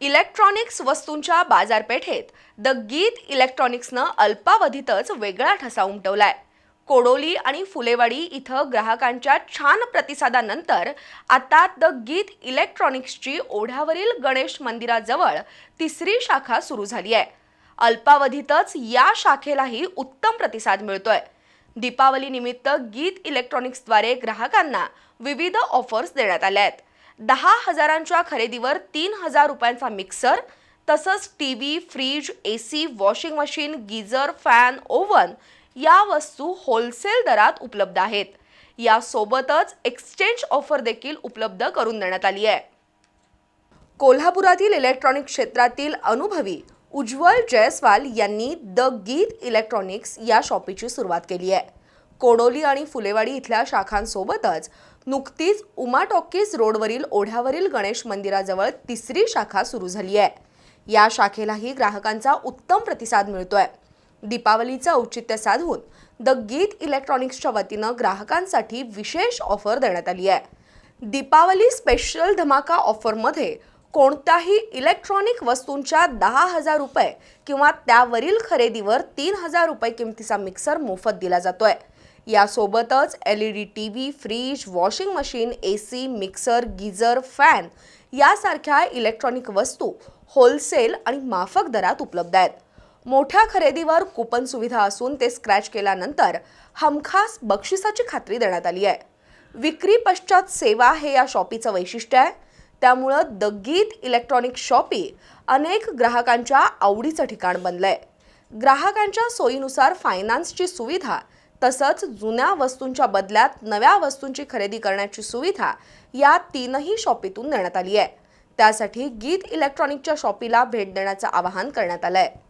Electronics वस्तूंच्या बाजारपेठेत the गीत इलेक्ट्रॉनिक्सनं अल्पावधीतच वेगळा ठसा उमटवलाय. कोडोली आणि फुलेवाडी इथं ग्राहकांच्या छान प्रतिसादानंतर आता द गीत इलेक्ट्रॉनिक्सची ओढ्यावरील गणेश मंदिराजवळ तिसरी शाखा सुरू झाली आहे. अल्पावधीतच या शाखेलाही उत्तम प्रतिसाद मिळतोय. दीपावलीनिमित्त गीत इलेक्ट्रॉनिक्सद्वारे ग्राहकांना विविध ऑफर्स देण्यात आल्या आहेत. दहा हजारांच्या खरेदीवर तीन हजार रुपयांचा मिक्सर तसंच T V fridge A C washing machine geyser fan oven या वस्तू होलसेल दरात उपलब्ध आहेत. यासोबतच एक्सचेंज ऑफर देखील उपलब्ध करून देण्यात आली आहे. कोल्हापुरातील इलेक्ट्रॉनिक क्षेत्रातील अनुभवी उज्ज्वल जयस्वाल यांनी द गीत इलेक्ट्रॉनिक्स या शॉपीची सुरुवात केली आहे. कोडोली आणि फुलेवाडी इथल्या शाखांसोबतच नुकतीच उमा टॉकीज रोडवरील ओढ्यावरील गणेश मंदिराजवळ तिसरी शाखा सुरू झाली आहे. या शाखेलाही ग्राहकांचा उत्तम प्रतिसाद मिळतोय. दीपावलीचं औचित्य साधून द गीत इलेक्ट्रॉनिक्सच्या वतीनं ग्राहकांसाठी विशेष ऑफर देण्यात आली आहे. दीपावली स्पेशल धमाका ऑफरमध्ये कोणत्याही इलेक्ट्रॉनिक वस्तूंच्या दहा हजार रुपये किंवा त्यावरील खरेदीवर तीन हजार रुपये किमतीचा मिक्सर मोफत दिला जातोय. यासोबतच L E D T V fridge washing machine A C mixer geyser fan यासारख्या इलेक्ट्रॉनिक वस्तू होलसेल आणि माफक दरात उपलब्ध आहेत. मोठ्या खरेदीवर कुपन सुविधा असून ते स्क्रॅच केल्यानंतर हमखास बक्षिसाची खात्री देण्यात आली आहे. विक्री पश्चात सेवा हे या शॉपीचं वैशिष्ट्य आहे. त्यामुळं द गीत इलेक्ट्रॉनिक शॉपी अनेक ग्राहकांच्या आवडीचं ठिकाण बनलं आहे ग्राहकांच्या सोयीनुसार फायनान्सची सुविधा तसंच जुन्या वस्तूंच्या बदल्यात नव्या वस्तूंची खरेदी करण्याची सुविधा या तीनही शॉपीतून देण्यात आली आहे. त्यासाठी गीत इलेक्ट्रॉनिकच्या शॉपीला भेट देण्याचं आवाहन करण्यात आलं आहे